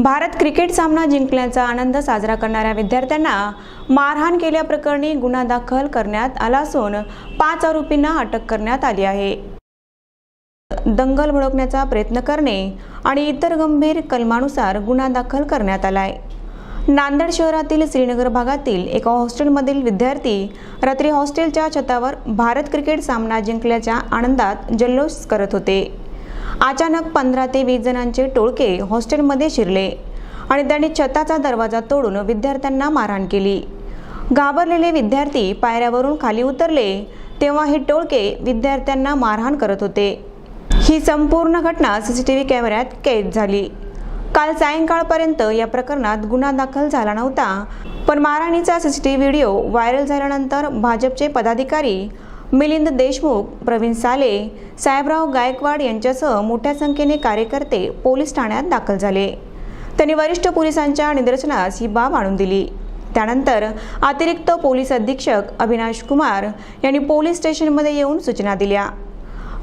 Bharat cricket सामना जिंकल्याचा आनंद साजरा करणाऱ्या विद्यार्थ्यांना मारहाण केल्याप्रकरणी गुन्हा दाखल करण्यात आला असून पाच आरोपींना अटक करण्यात आली आहे. दंगल भडकण्याचा प्रयत्न करणे आणि इतर गंभीर कलमानुसार गुन्हा दाखल करण्यात आलाय. नांदेड शहरातील श्रीनगर भागातील एका हॉस्टेलमधील विद्यार्थी रात्री हॉस्टेलच्या छतावर भारत क्रिकेट सामना जिंकल्याच्या आनंदात जल्लोष करत होते. अचानक पंधरा ते वीस जणांचे टोळके हॉस्टेलमध्ये शिरले आणि त्यांनी छताचा दरवाजा तोडून विद्यार्थ्यांना मारहाण केली. घाबरलेले विद्यार्थी पायऱ्यावरून खाली उतरले तेव्हा हे टोळके विद्यार्थ्यांना मारहाण करत होते. ही संपूर्ण घटना सीसीटीव्ही कॅमेऱ्यात कैद झाली. काल सायंकाळपर्यंत या प्रकरणात गुन्हा दाखल झाला नव्हता पण मारहाणीचा सीसीटीव्ही व्हिडिओ व्हायरल झाल्यानंतर भाजपचे पदाधिकारी मिलिंद देशमुख प्रवीण साले साहेबराव गायकवाड यांच्यासह मोठ्या संख्येने कार्यकर्ते पोलीस ठाण्यात दाखल झाले. त्यांनी वरिष्ठ पोलिसांच्या निदर्शनास ही बाब आणून दिली. त्यानंतर अतिरिक्त पोलीस अधीक्षक अविनाश कुमार यांनी पोलीस स्टेशनमध्ये येऊन सूचना दिल्या.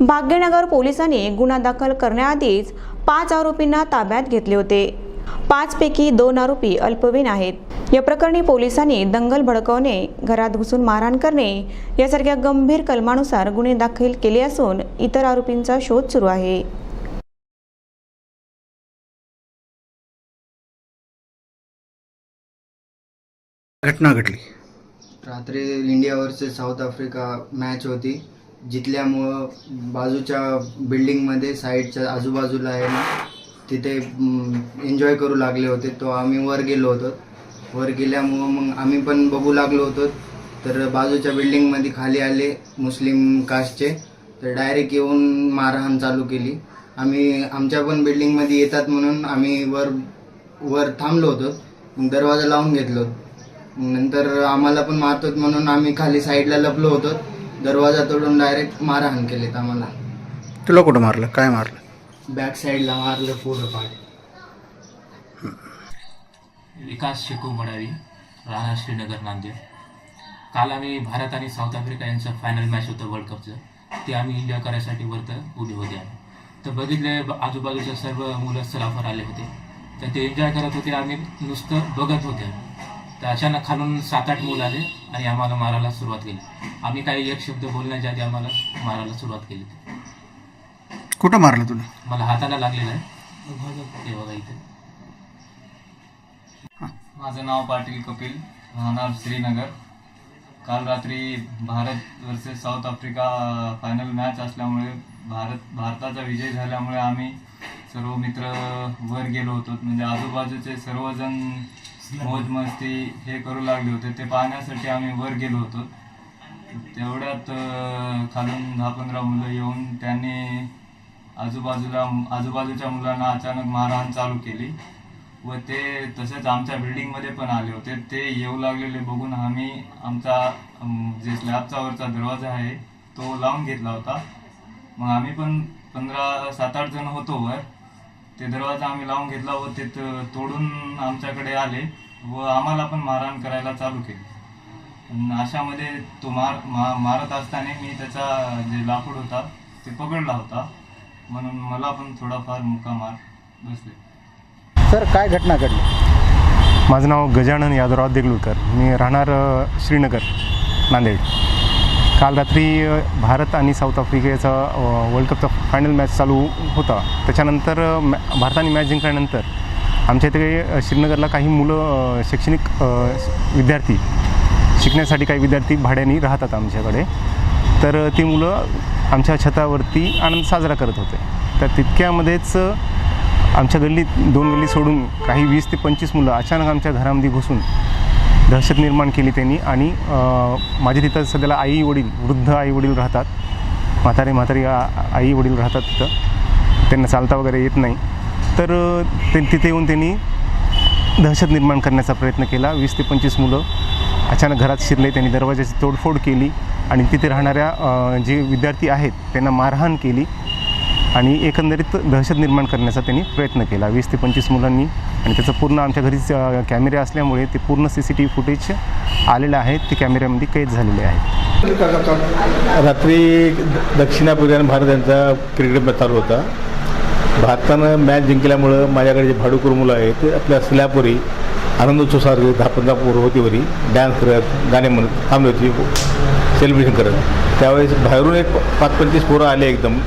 भाग्यनगर पोलिसांनी गुन्हा दाखल करण्याआधीच पाच आरोपींना ताब्यात घेतले होते. पाचपैकी दोन आरोपी अल्पवयीन आहेत. या प्रकरणी पोलिसांनी दंगल भडकवणे घरात घुसून मारहाण करणे यासारख्या गंभीर कलमानुसार गुन्हे दाखल केले असून इतर आरोपींचा शोध सुरू आहे. घटना घडली. रात्री India versus South Africa match होती. जितल्यामुळं बाजूच्या बिल्डिंगमध्ये साईडच्या आजूबाजूला आहे ना तिथे एन्जॉय करू लागले होते. तो आम्ही वर गेलो होतो. वर गेल्यामुळं मग आम्ही पण बघू लागलो होतो. तर बाजूच्या बिल्डिंगमध्ये खाली आले मुस्लिम कास्टचे. तर डायरेक्ट येऊन मारहाण चालू केली. आम्ही आमच्या पण बिल्डिंगमध्ये येतात म्हणून आम्ही वर वर थांबलो होतो. मग दरवाजा लावून घेतलो. नंतर आम्हाला पण मारतात म्हणून आम्ही खाली साईडला लपलो होतो. दरवाजा तोडून डायरेक्ट मारहाण केलेत आम्हाला. तुला कुठं मारलं? काय मारलं? बॅक साईडला मारलं पूर्ण पाठ विकास शेकू मडावी राहणार श्रीनगर नांदेड. काल आम्ही भारत आणि साऊथ आफ्रिका यांचं फायनल मॅच होतं वर्ल्ड कपचं ते आम्ही एन्जॉय करायसाठी वरतं उभे होते आम्ही. तर बघितले आजूबाजूचे सर्व मुलं सराफर आले होते. तर ते एन्जॉय करत होते आम्ही नुसतं बघत होते तर अचानक खालून सात आठ मुलं आले आणि आम्हाला मारायला सुरुवात केली. आम्ही काही एक शब्द बोलण्याच्या आधी आम्हाला मारायला सुरुवात केली. कुठं मारलं तुला? मला हाताला लागलेलं आहे. हे बघा इथे. माझं नाव पाटील कपिल राहणार श्रीनगर. काल रात्री Bharat versus South Africa final match असल्यामुळे भारत भारताचा विजय झाल्यामुळे आम्ही सर्व मित्र वर गेलो होतो. म्हणजे आजूबाजूचे सर्वजण मौज मस्ती हे करू लागले होते. ते पाहण्यासाठी आम्ही वर गेलो होतो. तेवढ्यात खालून दहा पंधरा मुलं येऊन त्यांनी आजूबाजूला आजूबाजूच्या मुलांना अचानक मारहाण चालू केली व ते तसेच आमच्या बिल्डिंगमध्ये पण आले होते. ते येऊ लागलेले बघून आम्ही आमचा जे स्लॅबचा वरचा दरवाजा आहे तो लावून घेतला होता. मग आम्ही पण पंधरा सात आठ जण होतो वर. ते दरवाजा आम्ही लावून घेतला व ते तोडून आमच्याकडे आले व आम्हाला पण मारहाण करायला चालू केली. अशामध्ये तो मार मा मारत असताना मी त्याचा जे लाकूड होता ते पकडला होता. म्हणून मला पण थोडाफार मुका मार बसले. सर काय घटना घडली? माझं नाव गजानन यादवराव देगलूरकर. मी राहणार अ, श्रीनगर नांदेड. काल रात्री अ, भारत आणि साऊथ आफ्रिकेचा अ, वर्ल्ड कपचा फायनल मॅच चालू होता. त्याच्यानंतर अ, मॅ भारताने मॅच जिंकल्यानंतर आमच्या इथे अ, श्रीनगरला काही मुलं अ, शैक्षणिक अ, विद्यार्थी शिकण्यासाठी काही विद्यार्थी भाड्याने राहतात आमच्याकडे. तर ती मुलं आमच्या छतावरती आनंद साजरा करत होते. तर तितक्यामध्येच आमच्या गल्लीत दोन गल्ली सोडून काही वीस ते पंचवीस मुलं अचानक आमच्या घरामध्ये घुसून दहशत निर्माण केली त्यांनी आणि माझे माझ्या तिथं सध्याला आई वडील वृद्ध आई वडील राहतात. म्हातारे म्हातारी आई वडील राहतात तिथं. त्यांना चालता वगैरे येत नाही. तर ते तिथे येऊन त्यांनी दहशत निर्माण करण्याचा प्रयत्न केला. वीस ते पंचवीस मुलं अचानक घरात शिरले त्यांनी दरवाजाची तोडफोड केली. आणि तिथे राहणाऱ्या जे विद्यार्थी आहेत त्यांना मारहाण केली आणि एकंदरीत दहशत निर्माण करण्याचा त्यांनी प्रयत्न केला. वीस ते पंचवीस मुलांनी आणि त्याचं पूर्ण आमच्या घरीच कॅमेरे असल्यामुळे ते पूर्ण C C T V footage आलेलं आहे. ते कॅमेऱ्यामध्ये कैद झालेले आहेत. रात्री द- दक्षिण आणि भारत यांचा क्रिकेट मॅच चालू होता. भारतानं मॅच जिंकल्यामुळं माझ्याकडे जे भाडूकर मुलं आहेत ते आपल्या स्लॅबवरी आनंदोत्सव सारखे दहा पंधरा पोरं डॅन्स करत गाणे म्हणत थांबली होती. सेलिब्रेशन करत. त्यावेळेस बाहेरून एक पाच पंचवीस पोरं आले एकदम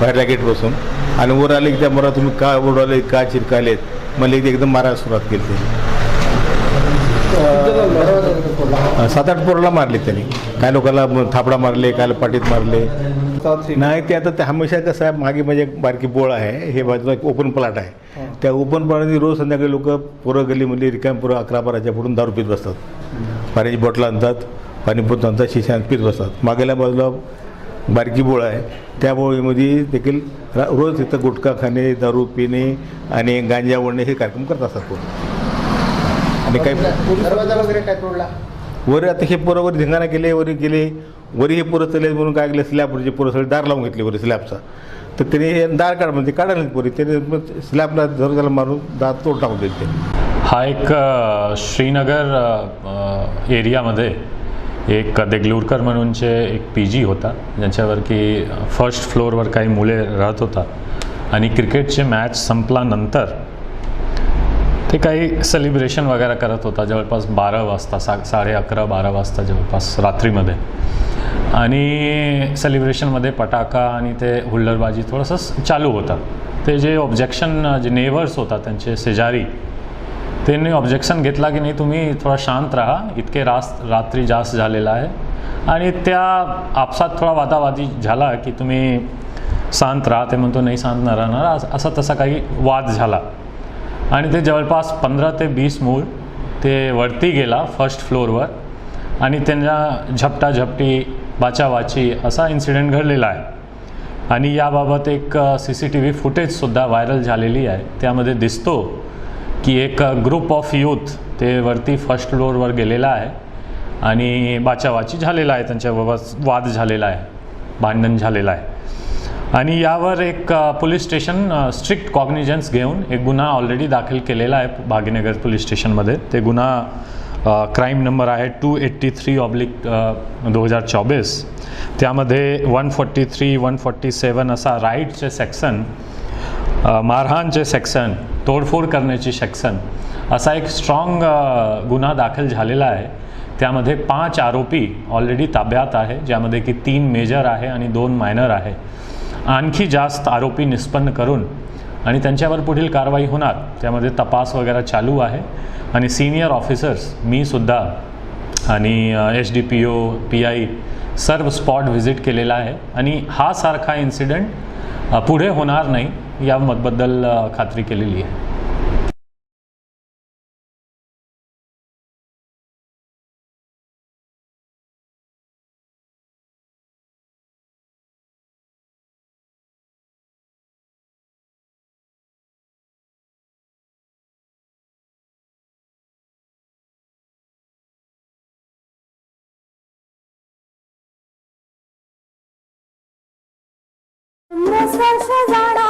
बाहेरच्या गेटपासून. आणि वर आले की त्या मला तुम्ही का उडवले का चिरकालेत? मला एकदा एकदम मारायला सुरुवात केली त्यांनी. सात आठ पोराला मारले त्यांनी. काय लोकांना थापडा मारले काय पाठीत मारले. नाही ते आता ते हमेशा कसं आहे मागे म्हणजे एक बारकी बोळ आहे. हे बाजूला एक ओपन प्लॉट आहे. त्या ओपन प्लॉटमध्ये रोज संध्याकाळी लोक पोरं गल्लीमध्ये रिकाम पोरं अकरा बाराच्या पुढून दारू पित बसतात. पाण्याची बॉटल आणतात. पाणीपुत आणतात शिशा पित बसतात. मागेल्या बाजूला बारकी बोळ आहे. त्या बोळीमध्ये देखील रोज तिथं गुटखा खाणे दारू पिणे आणि गांजा ओढणे हे कार्यक्रम करत असतात आणि काही दरवाजा वगैरे काय तोडला? वर आता हे पोरं वर धिंगाणा केले वरी गेले वरी हे पोरं चले म्हणून काय केलं? स्लॅबवरचे पोरं सगळे दार लावून घेतले वरी स्लॅबचा. तर त्याने हे दार काढ म्हणजे काढायला पोरी. त्याने स्लॅबला धर त्याला मारून दार तोड टाकून दिले त्याने. हा एक श्रीनगर एरियामध्ये एक देगलूरकर म्हणूनचे एक पी जी होता ज्यांच्यावर की फर्स्ट फ्लोअरवर काही मुले राहत होतात आणि क्रिकेटचे मॅच संपल्यानंतर ते काही सेलिब्रेशन वगैरे करत होता जवळपास बारा वाजता सा साडे अकरा बारा वाजता जवळपास रात्रीमध्ये. आणि सेलिब्रेशनमध्ये पटाका आणि ते हुल्लरबाजी थोडंसं चालू होतं. ते जे ऑब्जेक्शन जे नेवर्स होता त्यांचे शेजारी त्यांनी ऑब्जेक्शन घेतला की नाही तुम्ही थोडा शांत राहा. इतके रास रात्री जास्त झालेला आहे. आणि त्या आपसात थोडा वादावादी झाला की तुम्ही शांत राहा. ते म्हणतो नाही शांत न राहणार. असा तसा काही वाद झाला. आणि ते जवळपास पंधरा ते वीस मूळ ते वरती गेला फर्स्ट फ्लोअरवर आणि त्यांना झपटा झपटी वाचावाची असा इन्सिडेंट घडलेला आहे. आणि याबाबत एक सी सी टी व्ही फुटेजसुद्धा व्हायरल झालेली आहे. त्यामध्ये दिसतो की एक ग्रुप ऑफ यूथ ते वरती फर्स्ट फ्लोअरवर गेलेला आहे आणि बाचावाची झालेला आहे त्यांच्याबाबत वाद झालेला आहे भांडण झालेलं आहे. आणि यावर एक पोलीस स्टेशन स्ट्रिक्ट कॉग्निजन्स घेऊन एक गुन्हा ऑलरेडी दाखल केलेला आहे भाग्यनगर पोलीस स्टेशनमध्ये ते गुन्हा क्राईम नंबर आहे टू एट्टी थ्री ऑब्लिक दोन हजार चोवीस त्यामध्ये one forty three one forty seven असा राईटचे सेक्शन मारहाणचे सेक्शन तोडफोड करण्याची सेक्शन असा एक स्ट्रॉंग गुन्हा दाखल झालेला आहे. त्यामध्ये पाच आरोपी ऑलरेडी ताब्यात आहे ज्यामध्ये की तीन मेजर आहे आणि दोन मायनर आहे. आणखी जास्त आरोपी निष्पन्न करून आणि त्यांच्यावर पुढील कारवाई होणार त्यामध्ये तपास वगैरे चालू आहे. आणि सिनियर ऑफिसर्स मी सुद्धा आणि H D P O P I सर्व स्पॉट व्हिजिट केलेला आहे. आणि हा सारखा इन्सिडेंट पुढे होणार नाही. याबद्दल अ, खात्री केलेली आहे? स्पर्श जाणावा